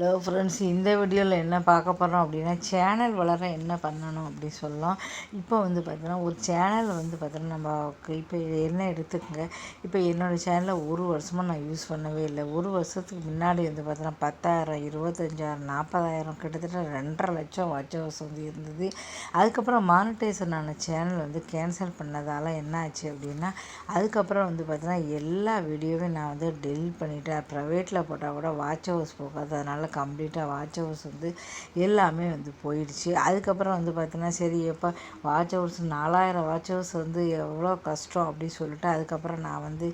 Hello friends இந்த வீடியோவில் என்ன பார்க்க போகிறோம் அப்படின்னா சேனல் வளர என்ன பண்ணணும் அப்படி சொல்லலாம். இப்போ வந்து பார்த்தீங்கன்னா ஒரு சேனல் வந்து பார்த்தோன்னா நம்ம இப்போ என்ன எடுத்துக்கோங்க? இப்போ என்னோடய சேனலை ஒரு வருஷமாக நான் யூஸ் பண்ணவே இல்லை. ஒரு வருஷத்துக்கு முன்னாடி வந்து பார்த்தோன்னா பத்தாயிரம் இருபத்தஞ்சாயிரம் நாற்பதாயிரம் கிட்டத்தட்ட ரெண்டரை லட்சம் வாட்ச் ஹவர்ஸ் வந்து இருந்தது. அதுக்கப்புறம் மானிட்டைசன் ஆன சேனல் வந்து கேன்சல் பண்ணதால் என்ன ஆச்சு அப்படின்னா அதுக்கப்புறம் வந்து பார்த்தீங்கன்னா எல்லா வீடியோவையும் நான் வந்து டெலிட் பண்ணிவிட்டேன் ப்ரைவேட்டில் போட்டால் கூட வாட்ச் ஹவர்ஸ் போகாது அதனால் கம்ப்ளீட்டாக வாட்ச் ஹவர்ஸ் வந்து எல்லாமே வந்து போயிடுச்சு. அதுக்கப்புறம் வந்து பார்த்தீங்கன்னா சரி எப்போ வாட்ச் ஹவர்ஸ் நாலாயிரம் வாட்ச் ஹவர்ஸ் வந்து எவ்வளோ கஷ்டம் அப்படின்னு சொல்லிட்டு அதுக்கப்புறம் நான் வந்து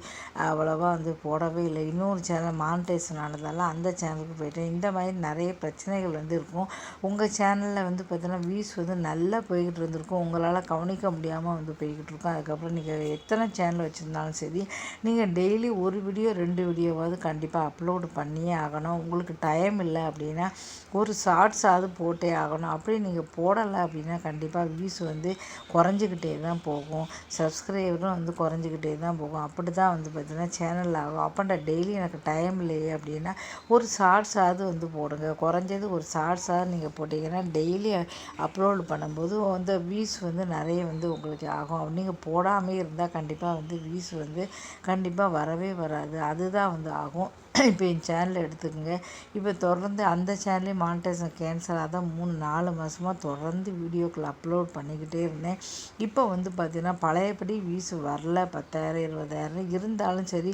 அவ்வளோவா வந்து போடவே இல்லை. இன்னொரு சேனல் மானிட்டைசன் ஆனதால் அந்த சேனலுக்கு போயிட்டேன். இந்த மாதிரி நிறைய பிரச்சனைகள் வந்து இருக்கும். உங்கள் சேனலில் வந்து பார்த்தீங்கன்னா வியூஸ் வந்து நல்லா போய்கிட்டு இருந்திருக்கும். உங்களால் கவனிக்க முடியாமல் வந்து போய்கிட்டு இருக்கும். அதுக்கப்புறம் நீங்கள் எத்தனை சேனல் வச்சுருந்தாலும் சரி நீங்கள் டெய்லி ஒரு வீடியோ ரெண்டு வீடியோவாவது கண்டிப்பாக அப்லோடு பண்ணியே ஆகணும். உங்களுக்கு டைம் இல்லை அப்படின்னா ஒரு ஷார்ட்ஸாவது போட்டே ஆகணும். அப்படி நீங்கள் போடலை அப்படின்னா கண்டிப்பாக வியூஸ் வந்து குறைஞ்சிக்கிட்டே தான் போகும். சப்ஸ்கிரைபரும் வந்து குறைஞ்சிக்கிட்டே தான் போகும். அப்படி தான் வந்து பார்த்திங்கன்னா சேனல் ஆகும். அப்போண்டா டெய்லி எனக்கு டைம் இல்லையே அப்படின்னா ஒரு ஷார்ட்ஸாவது வந்து போடுங்க. குறைஞ்சது ஒரு ஷார்ட்ஸாவது நீங்கள் போட்டிங்கன்னா டெய்லி அப்லோடு பண்ணும்போது அந்த வியூஸ் வந்து நிறைய வந்து உங்களுக்கு ஆகும். நீங்கள் போடாமல் இருந்தால் கண்டிப்பாக வந்து வியூஸ் வந்து கண்டிப்பாக வரவே வராது. அதுதான் வந்து ஆகும். இப்போ என் சேனல் எடுத்துக்கோங்க. இப்போ தொடர்ந்து அந்த சேனல்லையும் மானிட்டைசேஷன் கேன்சல் ஆதான் மூணு நாலு மாதமாக தொடர்ந்து வீடியோக்கள் அப்லோட் பண்ணிக்கிட்டே இருந்தேன். இப்போ வந்து பார்த்திங்கன்னா பழையபடி வியூஸ் வரல பத்தாயிரம் இருபதாயிரம் இருந்தாலும் சரி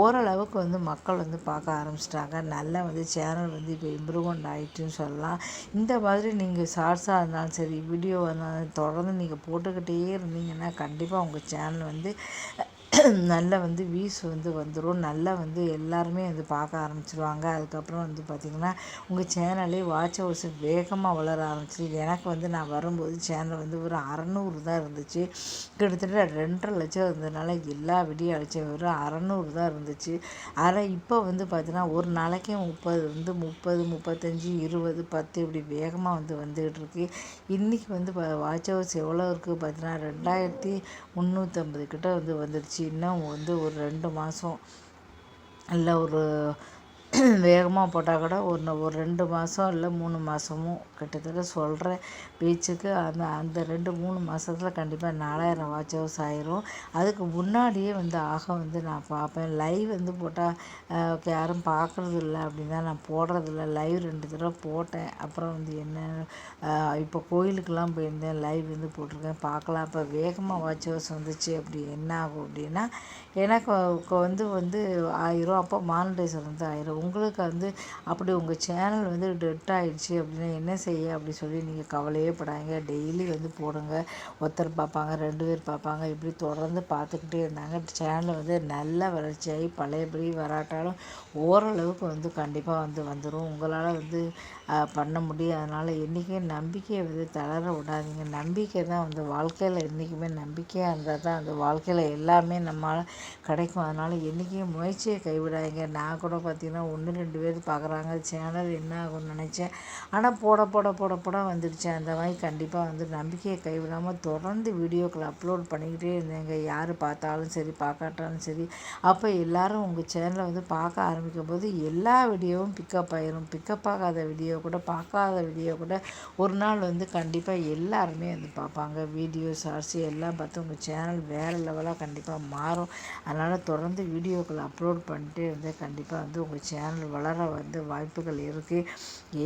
ஓரளவுக்கு வந்து மக்கள் வந்து பார்க்க ஆரம்பிச்சிட்டாங்க. நல்லா வந்து சேனல் வந்து இப்போ இம்ப்ரூவ்மெண்ட் ஆகிட்டுன்னு சொல்லலாம். இந்த மாதிரி நீங்கள் ஷார்ட்ஸாக இருந்தாலும் சரி வீடியோ இருந்தாலும் தொடர்ந்து நீங்கள் போட்டுக்கிட்டே இருந்தீங்கன்னா கண்டிப்பாக உங்கள் சேனல் வந்து நல்லா வந்து வியூஸ் வந்து வந்துடும் நல்லா வந்து எல்லாருமே வந்து பார்க்க ஆரம்பிச்சிருவாங்க. அதுக்கப்புறம் வந்து பார்த்திங்கன்னா உங்கள் சேனலே வாட்ச் ஹவர்ஸ் வேகமாக வளர ஆரம்பிச்சு எனக்கு வந்து நான் வரும்போது சேனல் வந்து ஒரு அறநூறு தான் இருந்துச்சு. கிட்டத்தட்ட ரெண்டரை லட்சம் இருந்ததுனால எல்லா வீடியோ அடித்த வெறும் அறநூறு தான் இருந்துச்சு. ஆனால் இப்போ வந்து பார்த்திங்கன்னா ஒரு நாளைக்கே முப்பது வந்து முப்பது முப்பத்தஞ்சு இருபது பத்து இப்படி வேகமாக வந்து வந்துகிட்டு இருக்கு. இன்றைக்கி வந்து வாட்ச் ஹவர்ஸ் எவ்வளோ இருக்குது பார்த்தீங்கன்னா ரெண்டாயிரத்தி முந்நூற்றம்பது கிட்ட வந்து வந்துடுச்சு இன்னும் வந்து ஒரு ரெண்டு மாதம் இல்லை ஒரு வேகமாக போட்டால் கூட ஒன்று ஒரு ரெண்டு மாதம் இல்லை மூணு மாதமும் கிட்டத்தட்ட சொல்கிற பேச்சுக்கு அந்த அந்த ரெண்டு மூணு மாதத்தில் கண்டிப்பாக நாலாயிரம் வாட்ச் ஹவர்ஸ் ஆயிரும். அதுக்கு முன்னாடியே வந்து ஆக வந்து நான் பார்ப்பேன் லைவ் வந்து போட்டால் யாரும் பார்க்குறது இல்லை அப்படின்னா நான் போடுறதில்ல லைவ் ரெண்டு தடவை போட்டேன். அப்புறம் வந்து என்ன இப்போ கோயிலுக்கெல்லாம் போயிருந்தேன். லைவ் வந்து போட்டிருக்கேன். பார்க்கலாம் இப்போ வேகமாக வாட்ச் ஹவர்ஸ் வந்துச்சு அப்படி என்ன ஆகும் அப்படின்னா எனக்கு வந்து வந்து ஆயிரம் அப்போ மானிடைசர் வந்து ஆயிரம் உங்களுக்கு வந்து அப்படி உங்கள் சேனல் வந்து டெட் ஆகிடுச்சி அப்படின்னா என்ன செய்ய அப்படி சொல்லி நீங்கள் கவலையே படாங்க டெய்லி வந்து போடுங்க. ஒருத்தர் பார்ப்பாங்க ரெண்டு பேர் பார்ப்பாங்க. இப்படி தொடர்ந்து பார்த்துக்கிட்டே இருந்தாங்க. சேனல் வந்து நல்ல வளர்ச்சியாகி பழையபடி வராட்டாலும் ஓரளவுக்கு வந்து கண்டிப்பாக வந்து வந்துடும் உங்களால் வந்து பண்ண முடியும். அதனால் என்றைக்கும் நம்பிக்கையை வந்து தளர விடாதீங்க. நம்பிக்கை தான் வந்து வாழ்க்கையில் என்றைக்குமே நம்பிக்கையாக இருந்தால் தான் அந்த வாழ்க்கையில் எல்லாமே நம்மளால் கிடைக்கும். அதனால் என்றைக்கும் முயற்சியை கைவிடாதீங்க. நான் கூட பார்த்திங்கன்னா ஒன்று ரெண்டு பேர் பார்க்குறாங்க. சேனல் என்ன ஆகும்னு நினச்சேன். ஆனால் போட போட போட போட வந்துடுச்சு. அந்த மாதிரி கண்டிப்பாக வந்து நம்பிக்கையை கைவிடாமல் தொடர்ந்து வீடியோக்களை அப்லோட் பண்ணிக்கிட்டே இருந்தேங்க. யார் பார்த்தாலும் சரி பார்க்காட்டாலும் சரி. அப்போ எல்லோரும் உங்கள் சேனலை வந்து பார்க்க ஆரம்பிக்கும் போது எல்லா வீடியோவும் பிக்கப் ஆயிரும். பிக்கப் ஆகாத வீடியோ கூட பார்க்காத வீடியோ கூட ஒரு நாள் வந்து கண்டிப்பாக எல்லாருமே வந்து பார்ப்பாங்க. வீடியோ ஷார்ட்ஸு எல்லாம் பார்த்து உங்கள் சேனல் வேறு லெவலாக கண்டிப்பாக மாறும். அதனால் தொடர்ந்து வீடியோக்களை அப்லோட் பண்ணிட்டே இருந்தால் கண்டிப்பாக வந்து உங்கள் சேனல் வளர வந்து வாய்ப்புகள் இருக்குது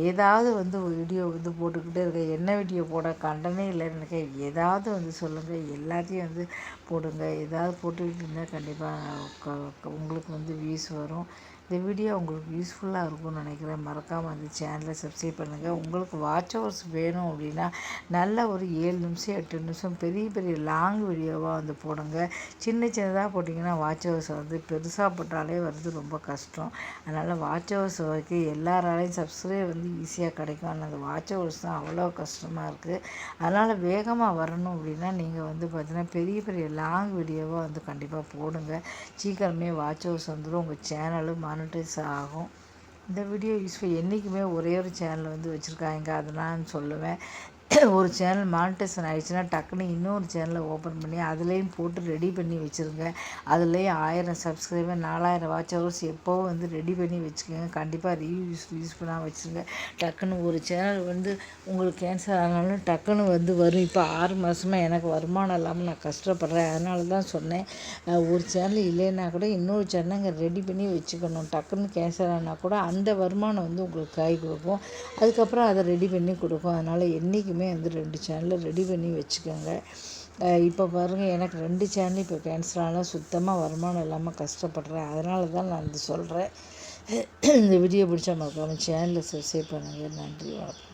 ஏதாவது வந்து வீடியோ வந்து போட்டுக்கிட்டே இருக்க என்ன வீடியோ போட கண்டனே இல்லைன்னு ஏதாவது வந்து சொல்லுங்கள் எல்லாத்தையும் வந்து போடுங்க. ஏதாவது போட்டுக்கிட்டு இருந்தால் கண்டிப்பாக உங்களுக்கு வந்து வியூஸ் வரும். இந்த வீடியோ உங்களுக்கு யூஸ்ஃபுல்லாக இருக்கும்னு நினைக்கிறேன். மறக்காமல் அந்த சேனலை சப்ஸ்கிரைப் பண்ணுங்கள் உங்களுக்கு வாட்ச் ஹவர்ஸ் வேணும் அப்படின்னா நல்ல ஒரு ஏழு நிமிஷம் எட்டு நிமிஷம் பெரிய பெரிய லாங் வீடியோவாக வந்து போடுங்க. சின்ன சின்னதாக போட்டிங்கன்னா வாட்ச் ஹவர்ஸ் வந்து பெருசாக போட்டாலே வருது ரொம்ப கஷ்டம். அதனால் வாட்ச் ஹவர்ஸ் வரைக்கும் எல்லாராலையும் சப்ஸ்கிரைப் வந்து ஈஸியாக கிடைக்கும். ஆனால் அந்த வாட்ச் ஹவர்ஸ் தான் அவ்வளோ கஷ்டமாக இருக்குது அதனால் வேகமாக வரணும் அப்படின்னா நீங்கள் வந்து பார்த்திங்கன்னா பெரிய பெரிய லாங் வீடியோவாக வந்து கண்டிப்பாக போடுங்க. சீக்கிரமே வாட்ச் ஹவுஸ் வந்துடும் உங்கள் சேனலும் மானிட்டைஸ் ஆகும். இந்த வீடியோ யூஸ்ஃபுல் என்றைக்குமே ஒரே ஒரு சேனல் வந்து வச்சுருக்காங்க. அதை நான் சொல்லுவேன். ஒரு சேனல் மானிட்டேஷன் ஆகிடுச்சுன்னா டக்குன்னு இன்னொரு சேனலை ஓப்பன் பண்ணி அதுலேயும் போட்டு ரெடி பண்ணி வச்சுருங்க. அதுலேயும் ஆயிரம் சப்ஸ்கிரைபர் நாலாயிரம் வாட்ச் ஹவர்ஸ் எப்போவும் வந்து ரெடி பண்ணி வச்சுக்கோங்க. கண்டிப்பாக ரீயூஸ் யூஸ் பண்ணால் வச்சுருங்க. டக்குன்னு ஒரு சேனல் வந்து உங்களுக்கு கேன்சல் ஆனாலும் டக்குன்னு வந்து வரும். இப்போ ஆறு மாதமாக எனக்கு வருமானம் இல்லாமல் நான் கஷ்டப்படுறேன். அதனால தான் சொன்னேன். ஒரு சேனல் இல்லைன்னா கூட இன்னொரு சேனல் ரெடி பண்ணி வச்சுக்கணும். டக்குன்னு கேன்சல் ஆனால் கூட அந்த வருமானம் வந்து உங்களுக்கு கை கொடுக்கும். அதுக்கப்புறம் அதை ரெடி பண்ணி கொடுக்கும். அதனால் என்றைக்குமே எல்லாருமே வந்து ரெண்டு சேனலில் ரெடி பண்ணி வச்சுக்கோங்க. இப்போ பாருங்கள் எனக்கு ரெண்டு சேனல் இப்போ கேன்சல் ஆனால் சுத்தமாக வருமானம் இல்லாமல் கஷ்டப்படுறேன். அதனால தான் நான் இது சொல்கிறேன் இந்த வீடியோ பிடிச்சா மறக்காமல் சேனலை சப்ஸ்கிரைப் பண்ணுங்கள் நன்றி வணக்கம்.